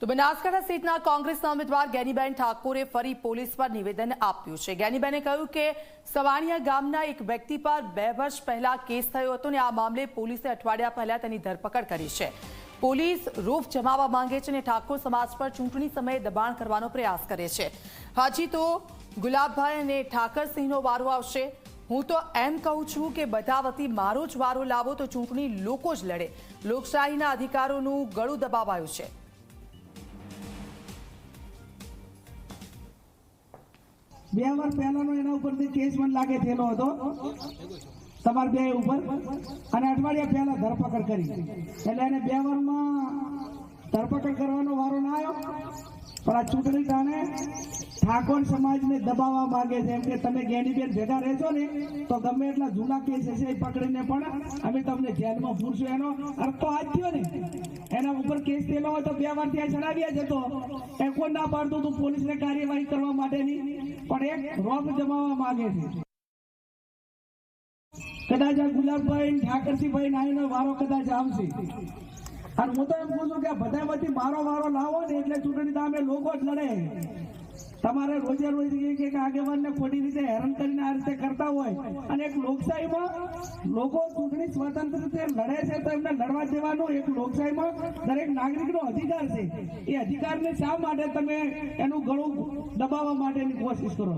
તો બનાસકાંઠા સીટના કોંગ્રેસના ઉમેદવાર ગેનીબેન ઠાકોરે ફરી પોલીસ પર નિવેદન આપ્યું છે. ગેનીબેને કહ્યું કે સવાણિયા ગામના એક વ્યક્તિ પર બે વર્ષ પહેલા કેસ થયો હતો અને આ મામલે પોલીસે અઠવાડિયા પહેલા તેની ધરપકડ કરી છે. પોલીસ રૂફ જમાવવા માંગે છે અને ઠાકોર સમાજ પર ચૂંટણી સમયે દબાણ કરવાનો પ્રયાસ કરે છે. હાજી તો ગુલાબભાઈ અને ઠાકરસિંહનો વારો આવશે. હું તો એમ કહું છું કે બધા વતી મારો જ વારો લાવો તો ચૂંટણી લોકો જ લડે. લોકશાહીના અધિકારોનું ગળું દબાવાયું છે. બે વાર પહેલાનો એના ઉપરથી કેસ મને લાગે થયેલો હતો. તમારા બે ઉપર. અને અઠવાડિયા પહેલા ધરપકડ કરી. એટલે એને બે વારમાં ધરપકડ કરવાનો વારો ના આવ્યો પણ આ ચૂંટણી કારણે ઠાકોર સમાજને દબાવવા માંગે છે. એમ કે તમે ગેનીબેન ભેગા રહેશો ને, તો ગમે એટલા જૂના કેસ હશે એ પકડીને પણ અમે તમને જેલમાં પૂરશું એનો અર્થ તો આ જ થયો ને. એના ઉપર કેસ થયેલો હોય તો બે વાર ત્યાં ચડાવ્યા જતો એ કોઈ ના પાડતું તું પોલીસને કાર્યવાહી કરવા માટેની, પણ એક રોપ જમાવવા માંગે છે. કદાચ આ ગુલાબભાઈ ઠાકરસિંહભાઈ નાઈનો વારો કદાચ આવશે. અને હું તો એમ કહું છું કે આ બધી મારો મારો લાવો ને એટલે ચૂંટણી સામે લોકો જ લડે. તમારે રોજે રોજ એક આગેવાનને ખોટી રીતે હેરાન કરીને આ રીતે કરતા હોય અને એક લોકશાહીમાં લોકો ચૂંટણી સ્વતંત્ર રીતે લડે છે તો એમને લડવા દેવાનો એક લોકશાહીમાં દરેક નાગરિકનો અધિકાર છે. એ અધિકારને શા માટે તમે એનું ગળું દબાવવા માટેની કોશિશ કરો